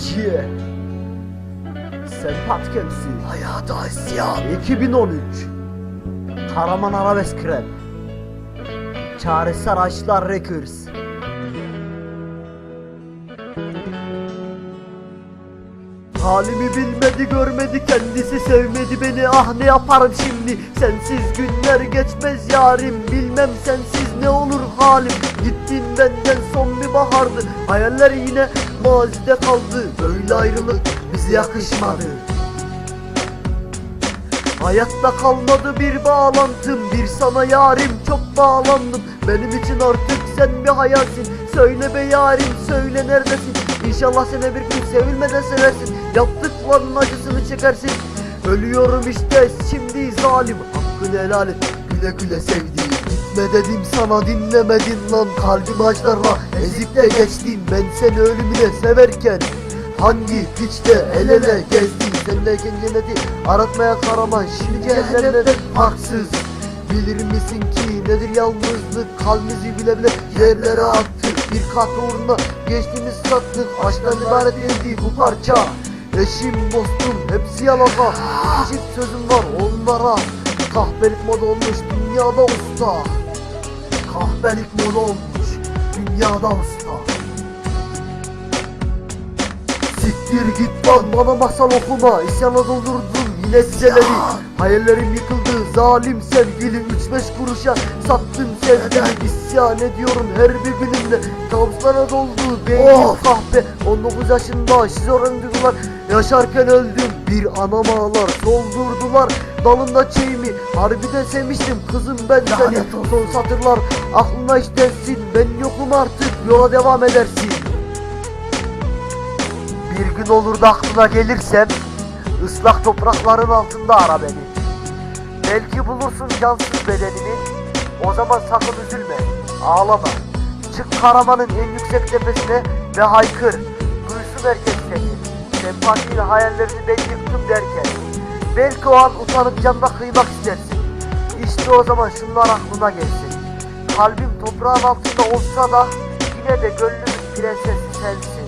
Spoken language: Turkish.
Yeah. Sempatik MC. Hayata isyan. 2013. Karaman Arabesk Rap. Çaresizler Açlar Records. Halimi bilmedi görmedi kendisi sevmedi beni. Ah ne yaparım şimdi? Sensiz günler geçmez yarim. Bilmem sensiz ne olur halim. Gittin benden son bir bahardı hayaller yine mazide kaldı. Böyle ayrılık bize yakışmadı. Hayatta kalmadı bir bağlantım. Bir sana yarim çok bağlandım. Benim için artık sen bir hayalsin Söyle be yarim söyle neredesin? İnşallah seni bir gün sevilmeden seversin. Yaptıklarının acısını çekersin. Ölüyorum işte şimdi zalim. Hakkını helal et güle güle sevdiğim. Gitme dedim sana dinlemedin lan. Kalbim acılarla ezip de geçtin Ben seni ölümüne severken Hangi piçte el ele gezdin Senleyken cenneti aratmaya karaman. Şimdi cehennemde haksız. Bilir misin ki nedir yalnızlık? Kalbimizi bile bile yerlere attık Bir kat uğruna geçtiğimiz sattık Aşktan ibaret değildi bu parça. Eşim dostum hepsi yalaka. Küçük sözüm var onlara. Kahpelik moda olmuş dünyada usta. Kahpelik moda olmuş dünyada usta. Siktir git lan bana masal okuma. İsyana doldurdum yine sizeleri Hayallerim yıkıldı zalim sevgilim 3-5 kuruşa sattım sevgimi İsyan ediyorum her bir günümde Kabuslara doldu beynim kahpe. 19 yaşında şizofren duygular Yaşarken öldüm bir anam ağlar Soldurdular dalında çiğimi. Harbiden sevmiştim kızım ben seni. Son satırlar aklına işlensin Ben yokum artık yola devam edersin. Bir gün olur da aklına gelirsem ıslak toprakların altında ara beni. Belki bulursun cansız bedenini. O zaman sakın üzülme, ağlama. Çık Karaman'ın en yüksek tepesine ve haykır. Duysun herkes seni. Sempatiyle hayallerini ben yıktım derken. Belki o an utanıp canına kıymak istersin. İşte o zaman şunlar aklına gelsin. Kalbim toprağın altında olsa da yine de gönlümün prensesi sensin.